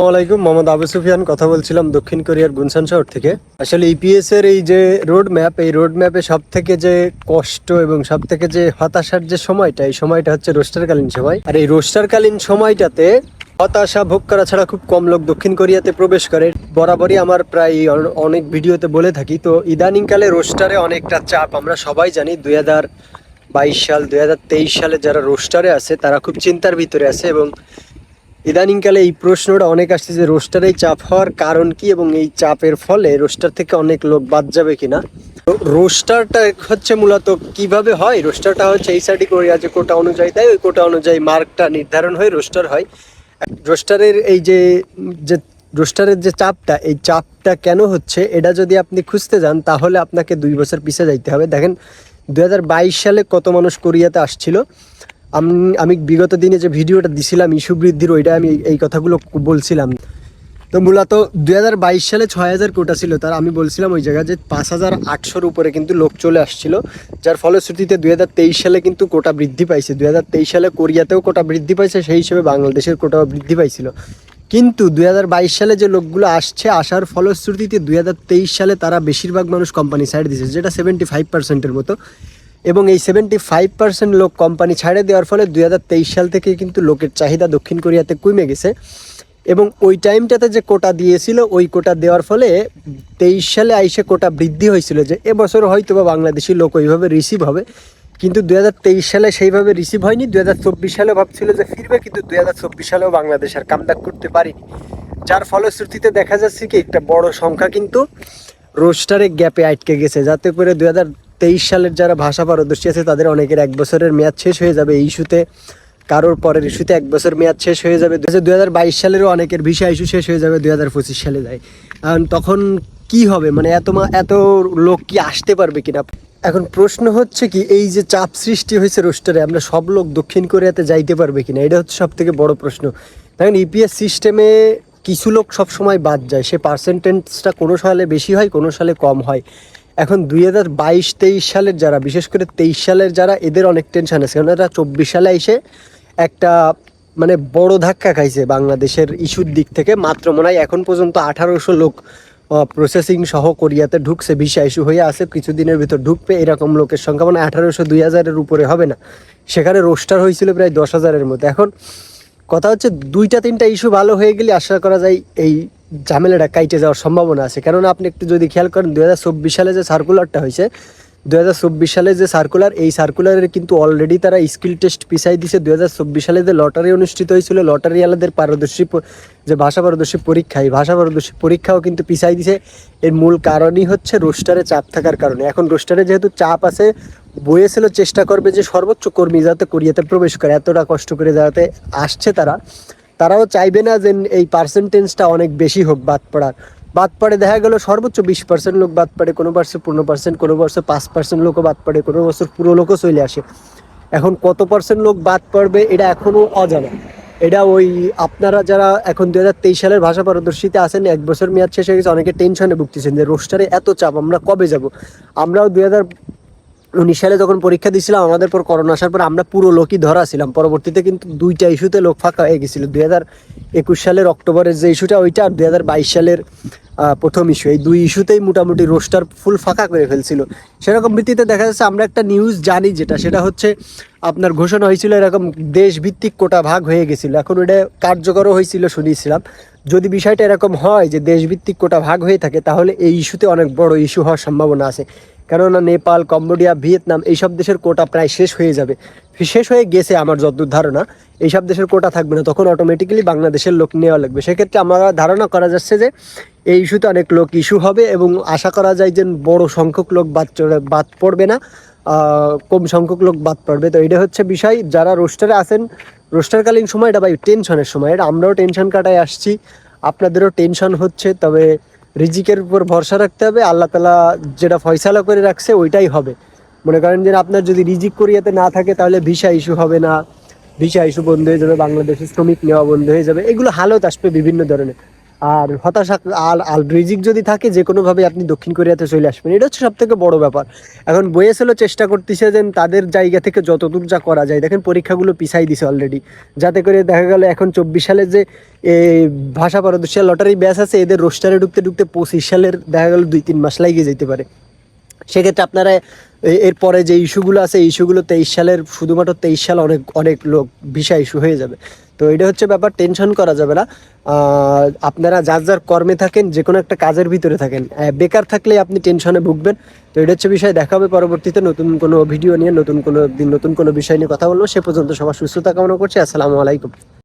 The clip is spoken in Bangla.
আসসালামাইকুম মোহাম্মদ আবু সুফিয়ান। কথা বলছিলাম দক্ষিণ কোরিয়ার গুনসান শহর থেকে। আসলে ইপিএস এর এই যে রোড ম্যাপ এই রোড ম্যাপে সব থেকে যে কষ্ট এবং সব থেকে যে হতাশার যে সময়টা, এই সময়টা হচ্ছে রোস্টারকালীন সময়। আর এই রোস্টারকালীন সময়টাতে হতাশা ভোগ করা ছাড়া খুব কম লোক দক্ষিণ কোরিয়াতে প্রবেশ করে। বরাবরই আমার প্রায় অনেক ভিডিওতে বলে থাকি, তো ইদানিংকালে রোস্টারে অনেকটা চাপ। আমরা সবাই জানি দুই বাইশ সাল, দুই সালে যারা রোস্টারে আছে, তারা খুব চিন্তার ভিতরে আছে এবং ইদানিংকালে এই প্রশ্নটা অনেক আসছে যে রোস্টারে চাপ হওয়ার কারণ কি এবং এই চাপের ফলে রোস্টার থেকে অনেক লোক বাদ যাবে কিনা? রোস্টারটা হচ্ছে মূলত কীভাবে হয়? রোস্টারটা হচ্ছে এই সাইডে কোরিয়া যে কোটা অনুযায়ী দেয়, ওই কোটা অনুযায়ী মার্কটা নির্ধারণ হয়ে রোস্টার হয়। রোস্টারের এই যে যে রোস্টারের যে চাপটা, এই চাপটা কেন হচ্ছে এটা যদি আপনি খুঁজতে যান, তাহলে আপনাকে দুই বছর পিছিয়ে যাইতে হবে। দেখেন দু হাজার বাইশ সালে কত মানুষ কোরিয়াতে আসছিল? আমি বিগত দিনে যে ভিডিওটা দিছিলাম, ইস্যু বৃদ্ধির, ওইটা আমি এই- এই কথাগুলো বলছিলাম। তো মূলত দু হাজার বাইশ সালে ছয় হাজার কোটা ছিল, তার আমি বলছিলাম ওই জায়গায় যে পাঁচ হাজার আটশোর উপরে কিন্তু লোক চলে আসছিল, যার ফলশ্রুতিতে দুই হাজার তেইশ সালে কিন্তু কোটা বৃদ্ধি পাইছে। দু হাজার তেইশ সালে কোরিয়াতেও কোটা বৃদ্ধি পাইছে, সেই হিসেবে বাংলাদেশের কোটাও বৃদ্ধি পাইছিল। কিন্তু দু হাজার বাইশ সালে যে লোকগুলো আসছে, আসার ফলশ্রুতিতে দুই হাজার তেইশ সালে তারা বেশিরভাগ মানুষ কোম্পানি সাইড দিয়েছে যেটা সেভেন্টি ফাইভ পার্সেন্টের মতো। এবং এই সেভেন্টি ফাইভ পার্সেন্ট লোক কোম্পানি ছাড়ে দেওয়ার ফলে দুই হাজার তেইশ সাল থেকে কিন্তু লোকের চাহিদা দক্ষিণ কোরিয়াতে কমে গেছে। এবং ওই টাইমটাতে যে কোটা দিয়েছিল, ওই কোটা দেওয়ার ফলে তেইশ সালে আইসে কোটা বৃদ্ধি হয়েছিল যে এবছর হয়তো বা বাংলাদেশি লোক ওইভাবে রিসিভ হবে। কিন্তু দু হাজার তেইশ সালে সেইভাবে রিসিভ হয়নি। দু হাজার চব্বিশ সালে ভাবছিল যে ফিরবে, কিন্তু দু হাজার চব্বিশ সালেও বাংলাদেশ আর কামব্যাক করতে পারিনি। যার ফলশ্রুতিতে দেখা যাচ্ছে কি, একটা বড় সংখ্যা কিন্তু রোস্টারে গ্যাপে আটকে গেছে। যাতে করে দু হাজার তেইশ সালের যারা ভাষা পারদর্শী আছে, তাদের অনেকের এক বছরের মেয়াদ শেষ হয়ে যাবে এই ইস্যুতে। কারোর পরের ইস্যুতে এক বছর মেয়াদ শেষ হয়ে যাবে। দু হাজার বাইশ সালেরও অনেকের ভিসা ইস্যু শেষ হয়ে যাবে দুই হাজার পঁচিশ সালে যায়। কারণ তখন কি হবে? মানে এত এত লোক কি আসতে পারবে কিনা? এখন প্রশ্ন হচ্ছে কি, এই যে চাপ সৃষ্টি হয়েছে রোস্টারে, আমরা সব লোক দক্ষিণ কোরিয়াতে যাইতে পারবে কিনা? এটা হচ্ছে সব থেকে বড় প্রশ্ন। দেখেন, ইপিএস সিস্টেমে কিছু লোক সবসময় বাদ যায়। সে পার্সেন্টেজটা কোনো সালে বেশি হয়, কোনো সালে কম হয়। এখন দুই হাজার বাইশ, তেইশ সালের যারা, বিশেষ করে তেইশ সালের যারা, এদের অনেক টেনশন আছে। কারণ এরা চব্বিশ সালে এসে একটা মানে বড় ধাক্কা খাইছে বাংলাদেশের ইস্যুর দিক থেকে। মাত্র মনে হয় এখন পর্যন্ত আঠারোশো লোক প্রসেসিং সহ কোরিয়াতে ঢুকছে, ভিসা ইস্যু হয়ে আছে, কিছুদিনের ভিতর ঢুকবে, এরকম লোকের সংখ্যা মানে আঠারোশো দুই হাজারের উপরে হবে না। সেখানে রোস্টার হয়েছিল প্রায় দশ হাজারের মতো। এখন কথা হচ্ছে দুইটা তিনটা ইস্যু ভালো হয়ে গেলে আশা করা যায় এই ঝামেলাটা কাইটে যাওয়ার সম্ভাবনা আছে। কারণ আপনি একটু যদি খেয়াল করেন দু হাজার চব্বিশ সালে যে সার্কুলারটা হয়েছে দু হাজার চব্বিশ সালে যে সার্কুলার এই সার্কুলারের কিন্তু অলরেডি তারা স্কিল টেস্ট পিছাই দিছে। দু হাজার চব্বিশ সালে যে লটারি অনুষ্ঠিত হয়েছিল লটারি আলাদের পারদর্শী যে ভাষা পারদর্শী পরীক্ষা, এই ভাষা পারদর্শী পরীক্ষাও কিন্তু পিছাই দিছে। এর মূল কারণই হচ্ছে রোস্টারে চাপ থাকার কারণে। এখন রোস্টারে যেহেতু চাপ আছে বইয়েছিল চেষ্টা করবে যে সর্বোচ্চ কর্মী যাতে কোরিয়াতে প্রবেশ করে, এতটা কষ্ট করে যাতে আসছে তারা। তারাও চাইবে না যে এই পার্সেন্টেজটা অনেক বেশি হোক বাদ পড়ার। বাদ পড়ে দেখা গেল সর্বোচ্চ বিশ পার্সেন্ট লোক বাদ পড়ে, কোনো বছর পনেরো পার্সেন্ট কোনো বছর পাঁচ পার্সেন্ট লোকও বাদ পড়ে, কোনো বছর পুরো লোকও চলে আসে। এখন কত পার্সেন্ট লোক বাদ পড়বে এটা এখনও অজানা। এটা ওই আপনারা যারা এখন দু হাজার তেইশ সালের ভাষা পারদর্শীতে আছেন, এক বছর মেয়াদ শেষ হয়ে গেছে, অনেকে টেনশনে ভুগতেছেন যে রোস্টারে এত চাপ, আমরা কবে যাব? আমরাও দু হাজার উনিশ সালে যখন পরীক্ষা দিয়েছিলাম, আমাদের পর করোনা আসার পর আমরা পুরো লোকই ধরা ছিলাম। পরবর্তীতে কিন্তু দুইটা ইস্যুতে লোক ফাঁকা হয়ে গেছিল। দুই হাজার একুশ সালের অক্টোবরের যে ইস্যুটা ওইটা আর দুই হাজার বাইশ সালের প্রথম ইস্যু এই দুই ইস্যুতেই মোটামুটি রোস্টার ফুল ফাঁকা করে ফেলছিল। সেরকম ভিত্তিতে দেখা যাচ্ছে আমরা একটা নিউজ জানি যেটা, সেটা হচ্ছে আপনার ঘোষণা হয়েছিল এরকম দেশভিত্তিক কোটা ভাগ হয়ে গেছিল। এখন ওটা কার্যকরও হয়েছিল শুনিয়েছিলাম। যদি বিষয়টা এরকম হয় যে দেশভিত্তিক কোটা ভাগ হয়ে থাকে, তাহলে এই ইস্যুতে অনেক বড় ইস্যু হওয়ার সম্ভাবনা আছে। কেননা নেপাল, কম্বোডিয়া, ভিয়েতনাম এইসব দেশের কোটা প্রায় শেষ হয়ে যাবে। শেষ হয়ে গেছে আমার যতদূর ধারণা। এইসব দেশের কোটা থাকবে না, তখন অটোমেটিক্যালি বাংলাদেশের লোক নেওয়া লাগবে। সেক্ষেত্রে আমরা ধারণা করা যাচ্ছে যে এই ইস্যুতে অনেক লোক ইস্যু হবে এবং আশা করা যায় যে বড় সংখ্যক লোক বাদ বাদ পড়বে না। কম সংখ্যক লোক বাদ পড়বে। তো এটা হচ্ছে বিষয়। যারা রোস্টারে আছেন, রোস্টারকালীন সময় এটা ভাই টেনশনের সময়। এটা আমরাও টেনশন কাটায় আসছি। আপনাদেরও টেনশন হচ্ছে। তবে রিজিকের উপর ভরসা রাখতে হবে, আল্লাহ তালা যেটা ফয়সালা করে রাখছে ওইটাই হবে। মনে করেন যে আপনার যদি রিজিক কোরিয়াতে না থাকে তাহলে ভিসা ইস্যু হবে না, ভিসা ইস্যু বন্ধ হয়ে যাবে, বাংলাদেশের শ্রমিক নেওয়া বন্ধ হয়ে যাবে। এগুলো হালত আসবে বিভিন্ন ধরনের। আর হতাশা আল আল রিজিক যদি থাকে, যে কোনোভাবে আপনি দক্ষিণ কোরিয়াতে চলে আসবেন। এটা হচ্ছে সব থেকে বড় ব্যাপার। এখন বইএসএলও চেষ্টা করতেছে যে তাদের জায়গা থেকে যতদূর যা করা যায়, দেখেন পরীক্ষাগুলো পিছাই দিছে অলরেডি যাতে করে দেখা গেল এখন চব্বিশ সালে যে ভাষা পারদর্শিয়া লটারি ব্যাচ আছে, এদের রোস্টারে ঢুকতে ঢুকতে পঁচিশ সালের দেখা গেল দুই, তিন মাস লাগিয়ে যেতে পারে। সেক্ষেত্রে আপনারা এরপরে যে ইস্যুগুলো আছে ইস্যুগুলো তেইশ সালের, শুধুমাত্র তেইশ সাল অনেক অনেক লোক ভিসা ইস্যু হয়ে যাবে। তো এটা হচ্ছে ব্যাপার টেনশন করা যাবে না। আপনারা যার যার কর্মে থাকেন যে কোনো একটা কাজের ভিতরে থাকেন। বেকার থাকলে আপনি টেনশনে ভুগবেন। তো এটা হচ্ছে বিষয়, দেখা হবে পরবর্তীতে নতুন কোনো ভিডিও নিয়ে, নতুন কোনো দিন, নতুন কোনো বিষয় নিয়ে কথা বলব। সে পর্যন্ত সবার সুস্থতা কামনা করছি। আসসালামু আলাইকুম।